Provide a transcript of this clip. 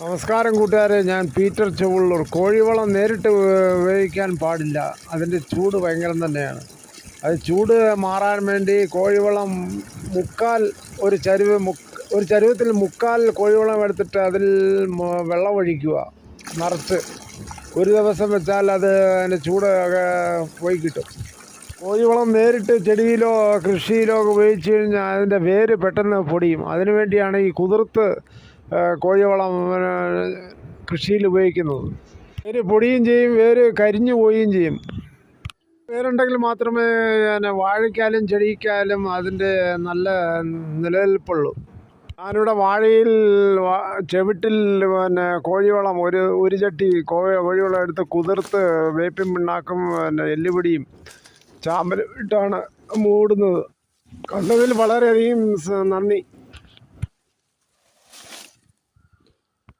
നമസ്കാരം കൂട്ടുകാരെ. ഞാൻ പീറ്റർ ചുവള്ളൂർ കോഴിവളം നേരിട്ട് ഉപ- ഉപയോഗിക്കാൻ പാടില്ല. അതിന്റെ ചൂട് ഭയങ്കരം തന്നെയാണ്. അത് ചൂട് മാറാൻ വേണ്ടി കോഴിവളം മുക്കാൽ ഒരു ചരുവ് ഒരു ചരുവത്തിൽ മുക്കാൽ കോഴിവളം എടുത്തിട്ട് അതിൽ വെള്ളം ഒഴിക്കുക. നിറച്ച്. ഒരു ദിവസം വെച്ചാൽ അത് അതിന്റെ ചൂട് പോയി കിട്ടും. കോഴിവളം നേരിട്ട് ചെടിയിലോ കൃഷിയിലോ ഉപയോഗിച്ച് കഴിഞ്ഞാൽ അതിന്റെ വേര് പെട്ടെന്ന് പൊടിയും. അതിനുവേണ്ടിയാണ് ഈ കുതിർത്ത് കോഴിവളം കൃഷിയിൽ ഉപയോഗിക്കുന്നത്. വേര് പൊടിയും ചെയ്യും വേര് കരിഞ്ഞു പോവുകയും ചെയ്യും. വേരുണ്ടെങ്കിൽ മാത്രമേ പിന്നെ വാഴയ്ക്കാലും ചെടിക്കാലും അതിന്റെ നല്ല നിലനിൽപ്പുള്ളൂ. ഞാനിവിടെ വാഴയിൽ ചെവിട്ടിൽ പിന്നെ കോഴിവളം ഒരു ഒരു ചട്ടി കോഴി കോഴിവളം എടുത്ത് കുതിർത്ത് വേപ്പിൻ പിണ്ണാക്കും പിന്നെ എല്ലുപൊടിയും ചാമ്പലും ഇട്ടാണ് മൂടുന്നത്. കണ്ടതിൽ വളരെയധികം നന്ദി.